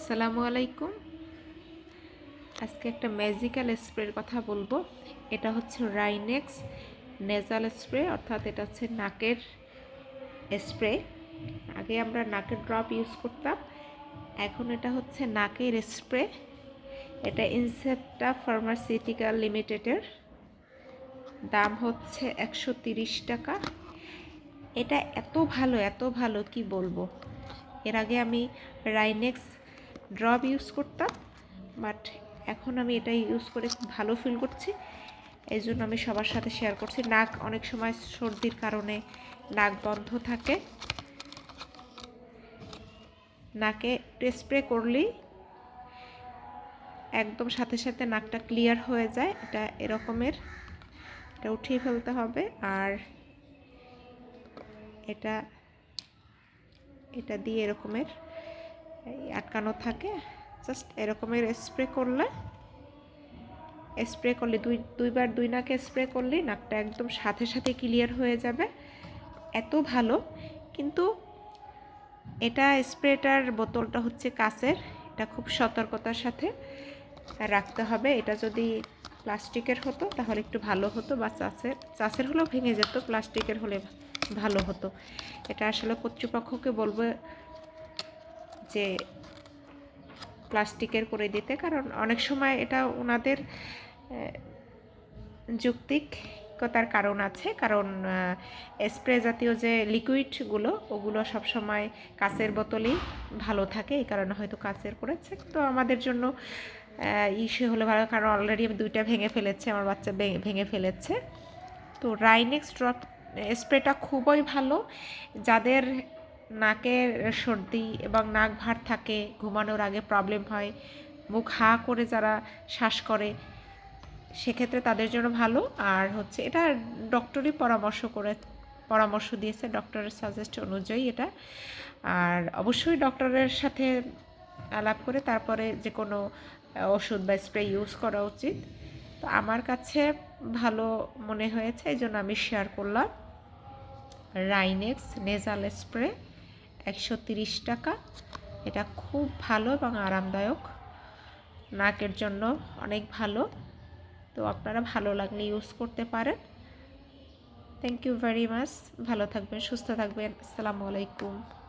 আসসালামু আলাইকুম। আজকে একটা ম্যাজিক্যাল স্প্রের কথা বলব। এটা হচ্ছে রাইনেক্স নেজাল স্প্রে অর্থাৎ এটা হচ্ছে নাকের স্প্রে আগে আমরা নাকের ড্রপ ইউজ করতাম, এখন এটা হচ্ছে নাকের স্প্রে এটা ইনসেপ্টা ফার্মাসিউটিক্যাল লিমিটেডের দাম হচ্ছে একশো টাকা। এটা এত ভালো এত ভালো, কি বলব? এর আগে আমি রাইনেক্স ড্রপ ইউজ করতাম বাট এখন আমি এটা ইউজ করে খুব ভালো ফিল করছি। এই জন্য আমি সবার সাথে শেয়ার করছি। নাক অনেক সময় সর্দির কারণে নাক বন্ধ থাকে। নাকে স্প্রে করলেই একদম সাথে সাথে নাকটা ক্লিয়ার হয়ে যায়। এটা এরকমের, এটা উঠিয়ে ফেলতে হবে। আর এটা এটা দিয়ে এরকমের আটকানো থাকে জাস্ট এরকমের স্প্রে করলে স্প্রে করলে, দুই, দুইবার দুই নাকে স্প্রে করলে নাকটা একদম সাথে সাথে ক্লিয়ার হয়ে যাবে। এত ভালো, কিন্তু এটা স্প্রেটার বোতলটা হচ্ছে কাচের, এটা খুব সতর্কতার সাথে রাখতে হবে। এটা যদি প্লাস্টিকের হতো, তাহলে একটু ভালো হতো বা চাষের চাষের হলেও ভেঙে যেত, প্লাস্টিকের হলে ভালো হতো। এটা আসলে কর্তৃপক্ষকে বলব যে প্লাস্টিকের করে দিতে, কারণ অনেক সময় এটা ওনাদের যৌক্তিকতার কারণ আছে। কারণ স্প্রে জাতীয় যে লিকুইডগুলো ওগুলো সবসময় কাচের বোতলেই ভালো থাকে, এই কারণে হয়তো কাচের করেছে তো আমাদের জন্য ইসে হলে ভালো, কারণ অলরেডি আমি দুইটা ভেঙে ফেলেছে, আমার বাচ্চা ভেঙে ফেলেছে। তো রাইনেক্স ড্রপ স্প্রেটা খুবই ভালো। যাদের নাকের সর্দি এবং নাক ভার থাকে, ঘুমানোর আগে প্রবলেম হয়, মুখ হা করে যারা শ্বাস করে, সেক্ষেত্রে তাদের জন্য ভালো। আর হচ্ছে এটা ডক্টরই পরামর্শ করে, পরামর্শ দিয়েছে ডক্টরের সাজেস্ট অনুযায়ী এটা। আর অবশ্যই ডক্টরের সাথে আলাপ করে তারপরে যে কোনো ওষুধ বা স্প্রে ইউজ করা উচিত। তো আমার কাছে ভালো মনে হয়েছে এই জন্য আমি শেয়ার করলাম। রাইনেক্স নেজাল স্প্রে একশো টাকা। এটা খুব ভালো এবং আরামদায়ক। নাকের জন্য অনেক ভালো। তো আপনারা ভালো লাগলে ইউজ করতে পারেন। থ্যাংক ইউ ভেরি মাচ ভালো থাকবেন, সুস্থ থাকবেন। আসসালামু আলাইকুম।